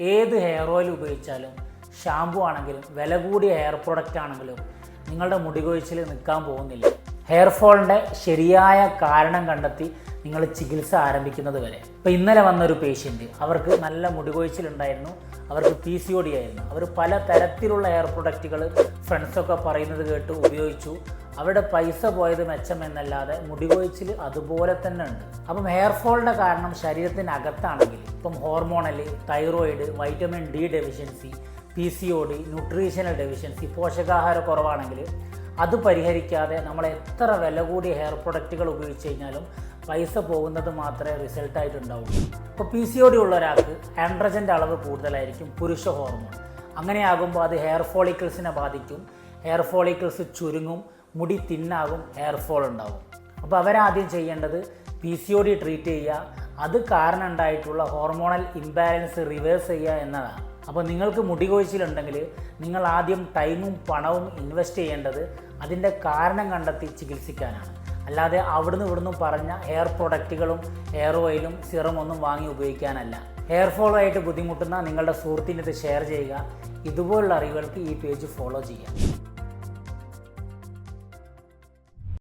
ഏത് hair oil ഉപയോഗിച്ചാലും shampoo ആണെങ്കിലും വില കൂടിയ ഹെയർ പ്രൊഡക്റ്റ് ആണെങ്കിലും നിങ്ങളുടെ മുടി കൊഴിച്ചിൽ നിൽക്കാൻ പോകുന്നില്ല. ഹെയർ ഫോളിന്റെ ശരിയായ കാരണം കണ്ടെത്തി നിങ്ങൾ ചികിത്സ ആരംഭിക്കുന്നത് വരെ. ഇപ്പോൾ ഇന്നലെ വന്നൊരു പേഷ്യന്റ് അവർക്ക് നല്ല മുടി കൊഴിച്ചിലുണ്ടായിരുന്നു അവർക്ക് പി സി ഒ ഡി ആയിരുന്നു. അവർ പല തരത്തിലുള്ള ഹെയർ പ്രൊഡക്റ്റുകൾ ഫ്രണ്ട്സൊക്കെ പറയുന്നത് കേട്ട് ഉപയോഗിച്ചു. അവരുടെ പൈസ പോയത് മെച്ചമെന്നല്ലാതെ മുടി കൊഴിച്ചിൽ അതുപോലെ തന്നെ ഉണ്ട്. അപ്പം ഹെയർ ഫോളിന്റെ കാരണം ശരീരത്തിനകത്താണെങ്കിൽ ഇപ്പം hormonal thyroid vitamin D deficiency P C O D nutritional deficiency പോഷകാഹാര കുറവാണെങ്കിൽ അത് പരിഹരിക്കാതെ നമ്മൾ എത്ര വില കൂടിയ ഹെയർ പ്രൊഡക്റ്റുകൾ ഉപയോഗിച്ച് കഴിഞ്ഞാലും പൈസ പോകുന്നത് മാത്രമേ റിസൾട്ടായിട്ടുണ്ടാവുള്ളൂ ഇപ്പോൾ പി സി ഒ ഡി ഉള്ള ഒരാൾക്ക് ആൻഡ്രജന്റെ അളവ് കൂടുതലായിരിക്കും പുരുഷ ഹോർമോൺ അങ്ങനെയാകുമ്പോൾ അത് ഹെയർ ഫോളിക്കിൾസിനെ ബാധിക്കും. ഹെയർ ഫോളിക്കിൾസ് ചുരുങ്ങും. മുടി തിന്നാകും ഹെയർ ഫോൾ ഉണ്ടാവും അപ്പോൾ അവരാദ്യം ചെയ്യേണ്ടത് P C O D treat ചെയ്യുക. അത് കാരണം ഉണ്ടായിട്ടുള്ള ഹോർമോണൽ ഇംബാലൻസ് റിവേഴ്സ് ചെയ്യുക എന്നതാണ്. അപ്പോൾ നിങ്ങൾക്ക് മുടി കൊഴിച്ചിലുണ്ടെങ്കിൽ നിങ്ങൾ ആദ്യം ടൈമും പണവും ഇൻവെസ്റ്റ് ചെയ്യേണ്ടത് അതിന്റെ കാരണം കണ്ടെത്തി ചികിത്സിക്കാനാണ്. അല്ലാതെ അവിടുന്ന് ഇവിടുന്ന് പറഞ്ഞ ഹെയർ പ്രൊഡക്റ്റുകളും ഹെയർ ഓയിലും സിറം ഒന്നും വാങ്ങി ഉപയോഗിക്കാനല്ല. ഹെയർ ഫോളുമായിട്ട് ബുദ്ധിമുട്ടുന്ന നിങ്ങളുടെ സുഹൃത്തിന്റെ ഇത് ഷെയർ ചെയ്യുക. ഇതുപോലുള്ള അറിവുകൾക്ക് ഈ പേജ് ഫോളോ ചെയ്യുക.